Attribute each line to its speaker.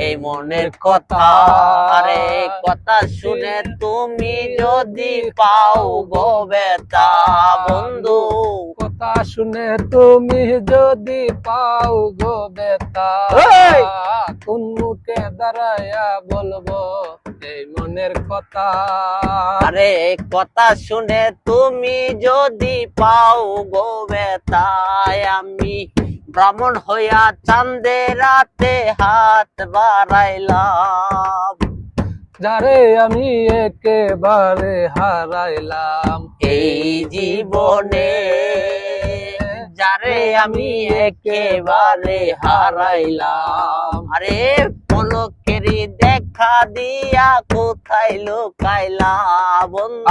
Speaker 1: এই মনের কথা। আরে কথা শুনে তুমি যদি পাও গো বেতা বন্ধু।
Speaker 2: কথা শুনে তুমি যদি পাও গো বেতা! কোন মুখে দাঁড়ায়া বলব এই মনের কথা?
Speaker 1: আরে কথা শুনে তুমি যদি পাও গো বেতায় আমি ব্রাহ্মণ হইয়া চাঁদে রাতে হাত বাড়াইলাম।
Speaker 2: যারে আমি একেবারে হারাইলাম
Speaker 1: এই জীবনে যারে আমি একেবারে হারাইলাম। আরে পলকেরই দেখা দিয়া কোথায় লুকাইলা বন্ধু?